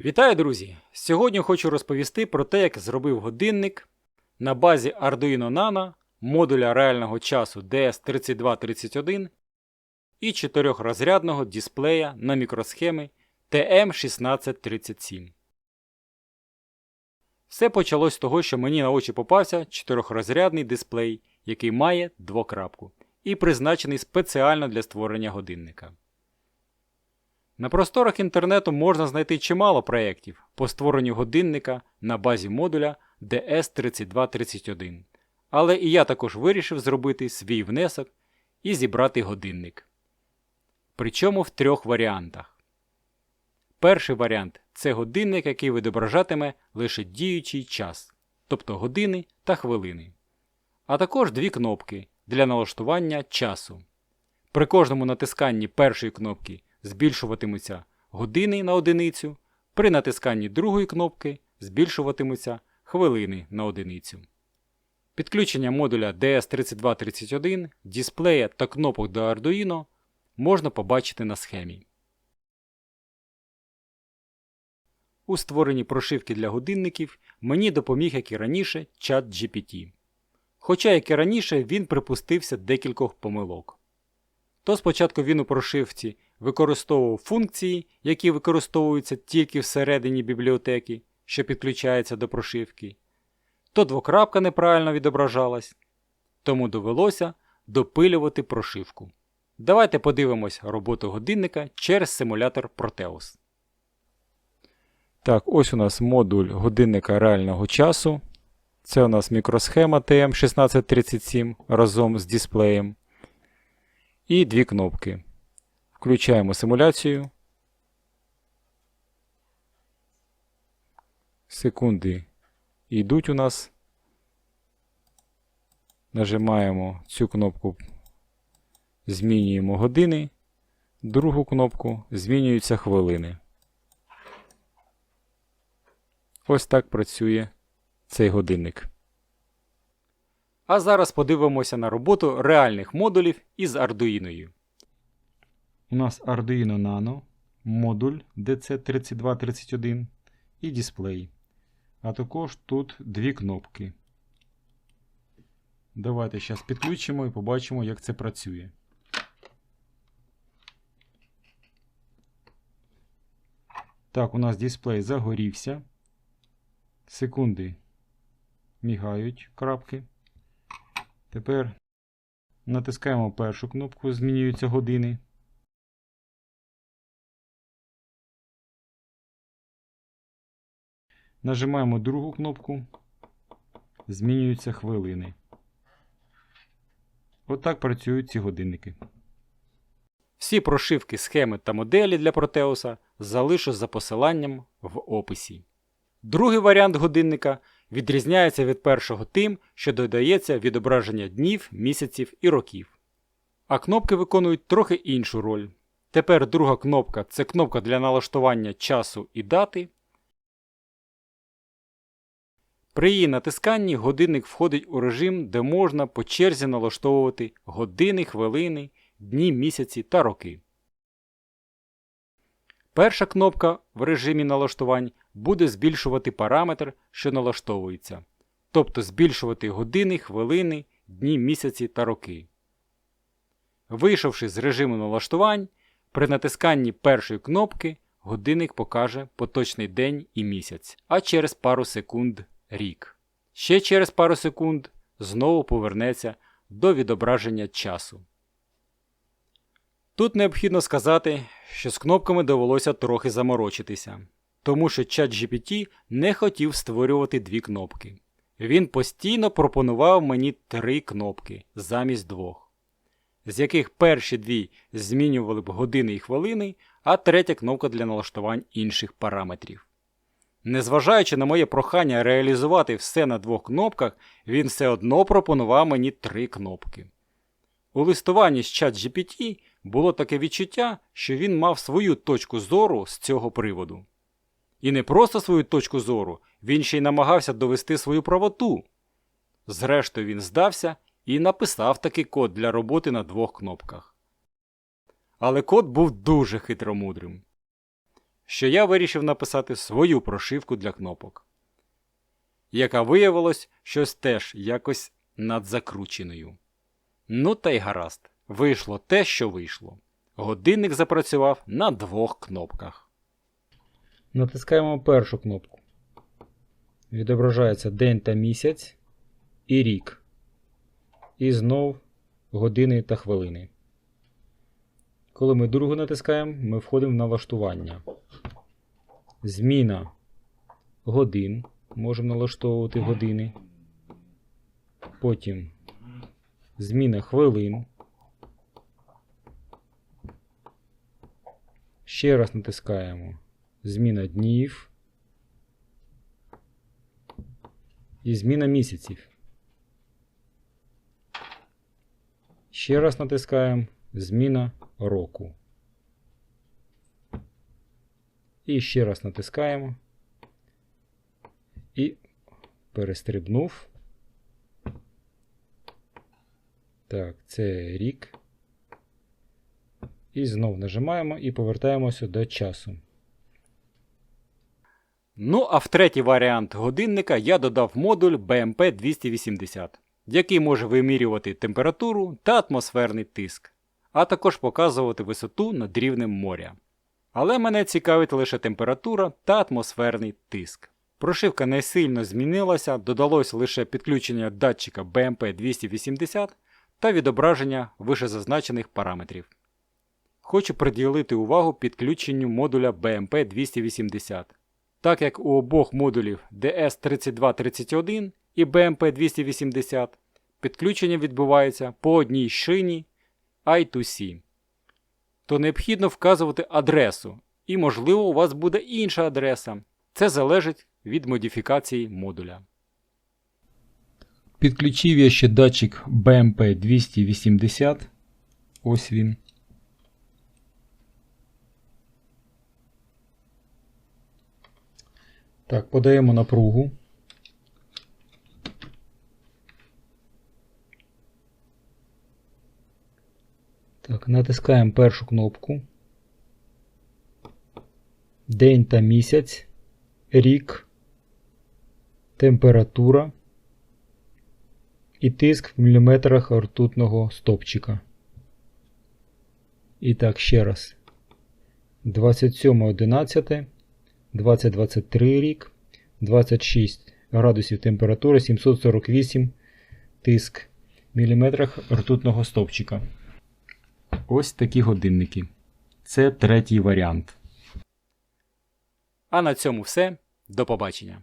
Вітаю, друзі! Сьогодні хочу розповісти про те, як зробив годинник на базі Arduino Nano, модуля реального часу DS3231 і чотирьохрозрядного дисплея на мікросхеми TM1637. Все почалось з того, що мені на очі попався чотирьохрозрядний дисплей, який має двокрапку, і призначений спеціально для створення годинника. На просторах інтернету можна знайти чимало проєктів по створенню годинника на базі модуля DS3231. Але і я також вирішив зробити свій внесок і зібрати годинник. Причому в трьох варіантах. Перший варіант це годинник, який відображатиме лише діючий час, тобто години та хвилини. А також дві кнопки для налаштування часу. При кожному натисканні першої кнопки збільшуватимуться години на одиницю, при натисканні другої кнопки збільшуватимуться хвилини на одиницю. Підключення модуля DS3231, дисплея та кнопок до Arduino можна побачити на схемі. У створенні прошивки для годинників мені допоміг, як і раніше, чат GPT. Хоча, як і раніше, він припустився декількох помилок. То спочатку він у прошивці використовував функції, які використовуються тільки всередині бібліотеки, що підключається до прошивки, то двокрапка неправильно відображалась, тому довелося допилювати прошивку. Давайте подивимось роботу годинника через симулятор Proteus. Так, ось у нас модуль годинника реального часу. Це у нас мікросхема TM1637 разом з дисплеєм. І дві кнопки. Включаємо симуляцію. Секунди йдуть у нас. Нажимаємо цю кнопку, змінюємо години. Другу кнопку змінюються хвилини. Ось так працює цей годинник. А зараз подивимося на роботу реальних модулів із Arduino. У нас Arduino Nano, модуль DC3231 і дисплей. А також тут дві кнопки. Давайте зараз підключимо і побачимо, як це працює. Так, у нас дисплей загорівся. Секунди мігають крапки. Тепер натискаємо першу кнопку, змінюються години. Нажимаємо другу кнопку, змінюються хвилини. Отак працюють ці годинники. Всі прошивки, схеми та моделі для Протеуса залишу за посиланням в описі. Другий варіант годинника відрізняється від першого тим, що додається відображення днів, місяців і років. А кнопки виконують трохи іншу роль. Тепер друга кнопка це кнопка для налаштування часу і дати. При її натисканні годинник входить у режим, де можна по черзі налаштовувати години, хвилини, дні, місяці та роки. Перша кнопка в режимі налаштувань буде збільшувати параметр, що налаштовується, тобто збільшувати години, хвилини, дні, місяці та роки. Вийшовши з режиму налаштувань, при натисканні першої кнопки годинник покаже поточний день і місяць, а через пару секунд рік. Ще через пару секунд знову повернеться до відображення часу. Тут необхідно сказати, що з кнопками довелося трохи заморочитися, тому що ChatGPT не хотів створювати дві кнопки. Він постійно пропонував мені три кнопки замість двох, з яких перші дві змінювали б години і хвилини, а третя кнопка для налаштувань інших параметрів. Незважаючи на моє прохання реалізувати все на двох кнопках, він все одно пропонував мені три кнопки. У листуванні з ChatGPT було таке відчуття, що він мав свою точку зору з цього приводу. І не просто свою точку зору, він ще й намагався довести свою правоту. Зрештою, він здався і написав такий код для роботи на двох кнопках. Але код був дуже хитромудрим. Що я вирішив написати свою прошивку для кнопок, яка виявилась щось теж якось надзакрученою. Ну та й гаразд, вийшло те, що вийшло. Годинник запрацював на двох кнопках. Натискаємо першу кнопку. Відображається день та місяць і рік. І знов години та хвилини. Коли ми другу натискаємо, ми входимо в налаштування. Зміна годин. Можемо налаштовувати години. Потім зміна хвилин. Ще раз натискаємо зміна днів. І зміна місяців. Ще раз натискаємо зміна року. І ще раз натискаємо. І перестрибнув. Так, це рік. І знов нажимаємо і повертаємося до часу. Ну, а в третій варіант годинника я додав модуль BMP 280, який може вимірювати температуру та атмосферний тиск, а також показувати висоту над рівнем моря. Але мене цікавить лише температура та атмосферний тиск. Прошивка не сильно змінилася, додалось лише підключення датчика BMP 280 та відображення вишезазначених параметрів. Хочу приділити увагу підключенню модуля BMP 280 так як у обох модулів DS3231 і BMP280 підключення відбувається по одній шині I2C, то необхідно вказувати адресу, і, можливо, у вас буде інша адреса. Це залежить від модифікації модуля. Підключив я ще датчик BMP280. Ось він. Так, подаємо напругу. Так, натискаємо першу кнопку. День та місяць, рік, температура і тиск в міліметрах ртутного стопчика. І так, ще раз. 27.11. 2023 рік, 26 градусів температури, 748 тиск в міліметрах ртутного стовпчика. Ось такі годинники. Це третій варіант. А на цьому все. До побачення.